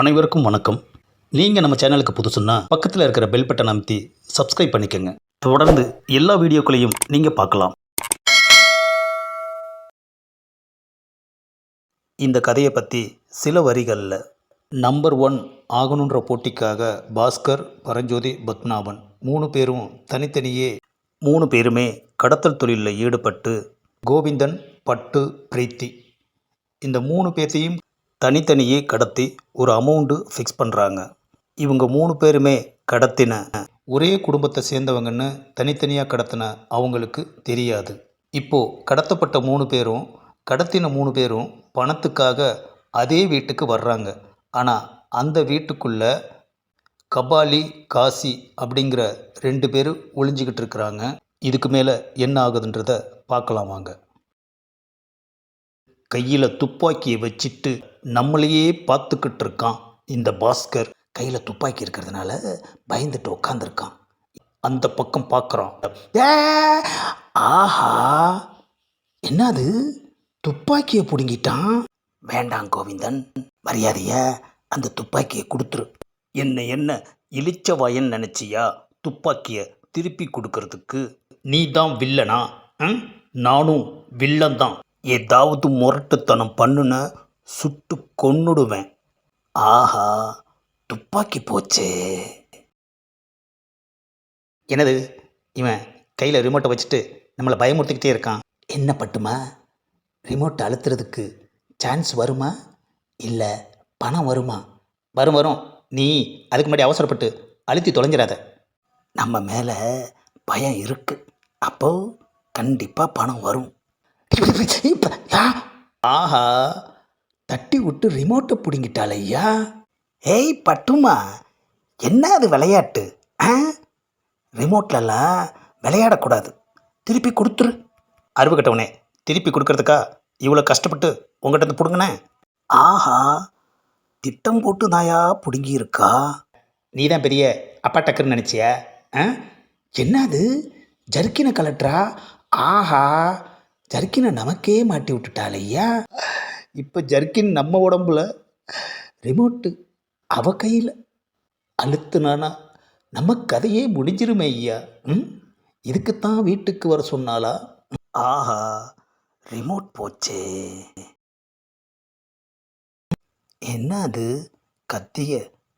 அனைவருக்கும் வணக்கம். நீங்கள் நம்ம சேனலுக்கு புதுசுன்னா பக்கத்தில் இருக்கிற பெல் பட்டன் அமைத்தி சப்ஸ்கிரைப் பண்ணிக்கோங்க. தொடர்ந்து எல்லா வீடியோக்களையும் நீங்கள் பார்க்கலாம். இந்த கதையை பற்றி சில வரிகளில் நம்பர் ஒன் ஆகணுன்ற போட்டிக்காக பாஸ்கர் பரஞ்சோதி பத்மநாபன் மூணு பேரும் தனித்தனியே மூணு பேருமே கடத்தல் தொழிலில் ஈடுபட்டு கோவிந்தன் பட்டு பிரீத்தி இந்த மூணு பேர்த்தையும் தனித்தனியே கடத்தி ஒரு அமௌண்ட்டு ஃபிக்ஸ் பண்ணுறாங்க இவங்க மூணு பேருமே கடத்தின ஒரே குடும்பத்தை சேர்ந்தவங்கன்னு தனித்தனியாக கடத்தின அவங்களுக்கு தெரியாது. இப்போது கடத்தப்பட்ட மூணு பேரும் கடத்தின மூணு பேரும் பணத்துக்காக அதே வீட்டுக்கு வர்றாங்க. ஆனால் அந்த வீட்டுக்குள்ள கபாலி காசி அப்படிங்கிற ரெண்டு பேர் ஒளிஞ்சிக்கிட்டு இருக்கிறாங்க. இதுக்கு மேலே என்ன ஆகுதுன்றத பார்க்கலாம் வாங்க. கையில் துப்பாக்கியை வச்சுட்டு நம்மளையே பார்த்துக்கிட்டு இருக்கான் இந்த பாஸ்கர். கையில் துப்பாக்கி இருக்கிறதுனால பயந்துட்டு உட்காந்துருக்கான் அந்த பக்கம் பார்க்குறோம். ஆஹா என்னது? துப்பாக்கியை பிடுங்கிட்டான்? வேண்டாம் கோவிந்தன் மரியாதைய அந்த துப்பாக்கியை கொடுத்துரு. என்ன என்ன இழிச்ச வாயன் நினச்சியா? துப்பாக்கியை திருப்பி கொடுக்கறதுக்கு நீ தான் வில்லனா? நானும் வில்லன் தான் ஏதாவது முரட்டுத்தனம் பண்ணுன சுட்டு கொன்னுடுவேன். ஆஹா துப்பாக்கி போச்சே. என்னது? இவன் கையில் ரிமோட்டை வச்சுட்டு நம்மளை பயமுறுத்திக்கிட்டே இருக்கான். என்ன பட்டுமா? ரிமோட்டை அழுத்துறதுக்கு சான்ஸ் வருமா? இல்லை பணம் வருமா? வரும் வரும். நீ அதுக்கு முன்னாடி அவசரப்பட்டு அழுத்தி தொலைஞ்சிடாத. நம்ம மேலே பயம் இருக்குது அப்போது கண்டிப்பாக பணம் வரும். இப்ப, ஆஹா. தட்டி விட்டு ரிமோட்டை பிடுங்கிட்டாள் ஐயா ஏய் பட்டுமா என்ன அது விளையாட்டு ஆ? ரிமோட்லலாம் விளையாடக்கூடாது. திருப்பி கொடுத்துரு. அறிவு கட்டவனே திருப்பி கொடுக்கறதுக்கா இவ்வளோ கஷ்டப்பட்டு உங்கள்கிட்ட இருந்து பிடுங்கினே? ஆஹா திட்டம் போட்டு நாயா பிடுங்கி இருக்கா நீ தான் பெரிய அப்பா டக்குன்னு நினச்சிய ஆ? என்ன அது ஜர்க்கினை கலட்டுறா ஆஹா. ஜர்க்கினை நமக்கே மாட்டி விட்டுட்டாள் ஐயா. இப்போ ஜர்க்கின் நம்ம உடம்புல ரிமோட்டு அவ கையில் அழுத்துனானா நம்ம கதையே முடிஞ்சிருமே ஐயா. ம்? இதுக்குத்தான் வீட்டுக்கு வர சொன்னாலா ஆஹா ரிமோட் போச்சே. என்ன அது? கத்திய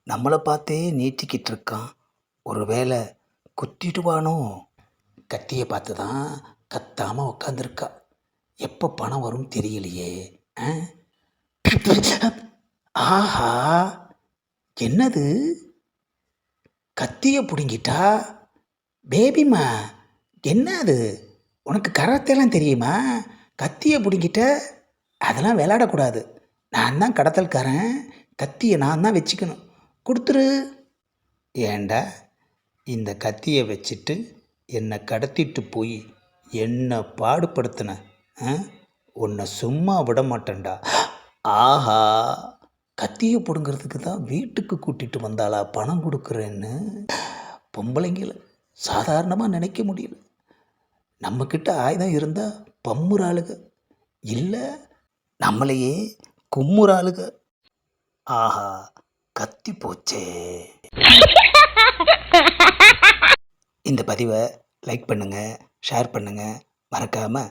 நம்மளை பார்த்தே நீட்டிக்கிட்டு இருக்கான். ஒருவேளை குத்திடுவானோ? கத்தியை பார்த்து தான் கத்தாமல் உக்காந்துருக்கா. எப்போ பணம் வரும் தெரியலையே ஆஹா என்னது? கத்தியை பிடுங்கிட்டா? பேபிமா என்ன அது? உனக்கு கராத்தெல்லாம் தெரியுமா? கத்தியை பிடுங்கிட்ட? அதெல்லாம் விளையாடக்கூடாது. நான் தான் கடத்தல்காரன். கத்தியை நான் தான் வச்சுக்கணும். கொடுத்துரு. ஏண்டா இந்த கத்தியை வச்சுட்டு என்னை கடத்திட்டு போய் என்னை பாடுபடுத்தின? உன்னை சும்மா விட மாட்டேன்டா. ஆஹா கத்தியை பிடுங்கிறதுக்கு தான் வீட்டுக்கு கூட்டிகிட்டு வந்தாளா? பணம் கொடுக்குறேன்னு. பொம்பளைங்களை சாதாரணமாக நினைக்க முடியல. நம்மக்கிட்ட ஆயுதம் இருந்தால் பம்முறாளுக இல்லை நம்மளையே கும்முறாளுக ஆஹா கத்தி போச்சே. இந்த பதிவை லைக் பண்ணுங்கள் ஷேர் பண்ணுங்கள் மறக்காமல்